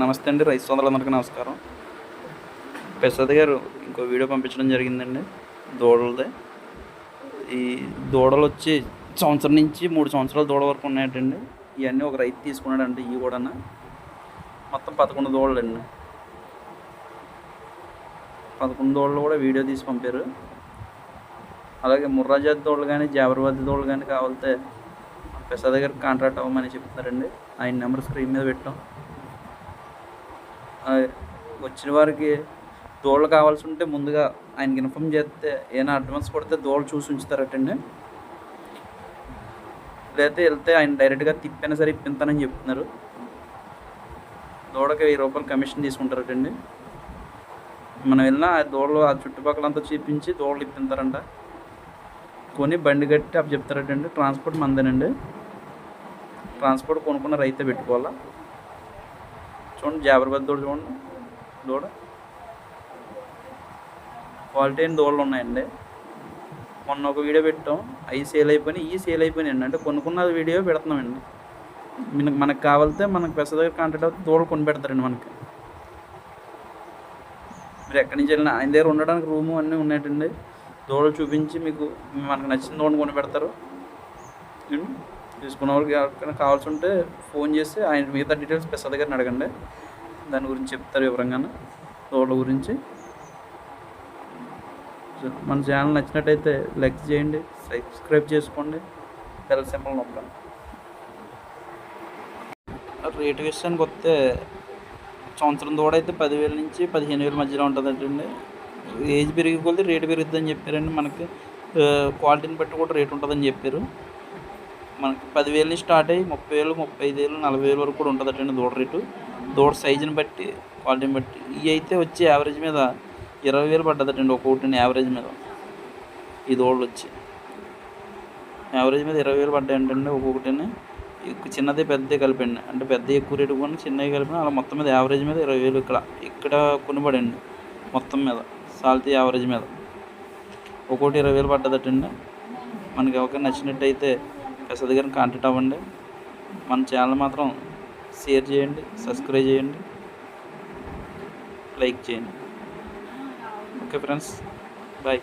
నమస్తే అండి రైతు సోదరులందరికీ నమస్కారం. ప్రసాద్ గారు ఇంకో వీడియో పంపించడం జరిగిందండి దూడలదే. ఈ దూడలు వచ్చి సంవత్సరం నుంచి మూడు సంవత్సరాల దూడ వరకు ఉన్నాయటండి. ఇవన్నీ ఒక రైతు తీసుకున్నాడండి ఇవి కూడా మొత్తం పదకొండు దూడలు అండి పదకొండు దూడలు కూడా వీడియో తీసి పంపారు. అలాగే ముర్రాజాతి దూడలు కానీ జాబర్వాది దూడలు కానీ కావాలితే ప్రసాద్ గారికి కాంట్రాక్ట్ అవ్వమని చెప్తున్నారండి. ఆయన నెంబర్ స్క్రీన్ మీద పెట్టాం. వచ్చిన వారికి దూడలు కావాల్సి ఉంటే ముందుగా ఆయనకి ఇన్ఫామ్ చేస్తే ఏమైనా అడ్వాన్స్ కొడితే దూడలు చూసి ఉంచుతారటండి. లేకపోతే వెళ్తే ఆయన డైరెక్ట్గా తిప్పైనా సరే ఇప్పింతానని చెప్తున్నారు. దూడకి వెయ్యి రూపాయలు కమిషన్ తీసుకుంటారటండి. మనం వెళ్ళినా ఆ దూడలు ఆ చుట్టుపక్కలంతా చూపించి దూడలు ఇప్పింతారంట. కొని బండి కట్టి అప్పుడు చెప్తారటండి. ట్రాన్స్పోర్ట్ మందేనండి. ట్రాన్స్పోర్ట్ కొనుక్కున్న రైతే పెట్టుకోవాలా? చూడండి జాబర్బాద్ దూడ చూడండి. దూడ. క్వాలిటీ అయిన దూడలు ఉన్నాయండి. మొన్న ఒక వీడియో పెట్టాం. అవి సేల్ అయిపోయినాయి ఈ సేల్ అయిపోయినాయండి. అంటే కొనుక్కున్న వీడియో పెడుతున్నామండి. మనకు మనకు కావాలితే మనకు పెద్ద దగ్గర కాంటాక్ట్ అవుతే దూడలు కొని పెడతారండి మనకి. మీరు ఎక్కడి నుంచి వెళ్ళినా ఆయన దగ్గర ఉండడానికి రూము అన్నీ ఉన్నాయండి దూడలు చూపించి మీకు మనకు నచ్చిన దూడని కొని పెడతారు. తీసుకున్న వాళ్ళకి ఎవరికైనా కావాల్సి ఉంటే ఫోన్ చేసి ఆయన మిగతా డీటెయిల్స్ ప్రసాద్ గారిని అడగండి. దాని గురించి చెప్తారు వివరంగా దూడల గురించి. మన ఛానల్ నచ్చినట్టయితే లైక్ చేయండి సబ్స్క్రైబ్ చేసుకోండి. బెల్ సింబల్ నొక్కండి. రేటు విషయానికి వస్తే సంవత్సరం దూడ అయితే పదివేల నుంచి పదిహేను వేల మధ్యలో ఉంటుందంటండి. ఏజ్ పెరిగి కొద్దీ రేటు పెరుగుతుందని చెప్పారండి మనకి. క్వాలిటీని బట్టి కూడా రేటు ఉంటుందని చెప్పారు. మనకి పదివేలు నుంచి స్టార్ట్ అయ్యి ముప్పై వేలు ముప్పై ఐదు వేలు నలభై వేలు వరకు కూడా ఉంటుందటండి దూడ రేటు. దూడ సైజుని బట్టి క్వాలిటీని బట్టి. ఇవి అయితే వచ్చి యావరేజ్ మీద ఇరవై వేలు పడ్డదటండి ఒక్కొక్కటిని యావరేజ్ మీద. ఈ దూడలు వచ్చి. యావరేజ్ మీద ఇరవై వేలు పడ్డాయంటండి ఒక్కొక్కటిని చిన్నది పెద్దది కలిపండి. అంటే పెద్ద ఎక్కువ రేటు కొన్ని చిన్నవి కలిపిన అలా మొత్తం మీద యావరేజ్ మీద ఇరవై వేలు ఇక్కడ ఇక్కడ కొనబడండి మొత్తం మీద సాల్తీ యావరేజ్ మీద. ఒక్కోటి ఇరవై వేలు పడ్డదటండి. మనకి ఎవరికైనా నచ్చినట్టయితే ప్రసాద్ గారిని కాంటాక్ట్ అవ్వండి. మన ఛానల్ మాత్రం షేర్ చేయండి సబ్స్క్రైబ్ చేయండి లైక్ చేయండి. Okay friends bye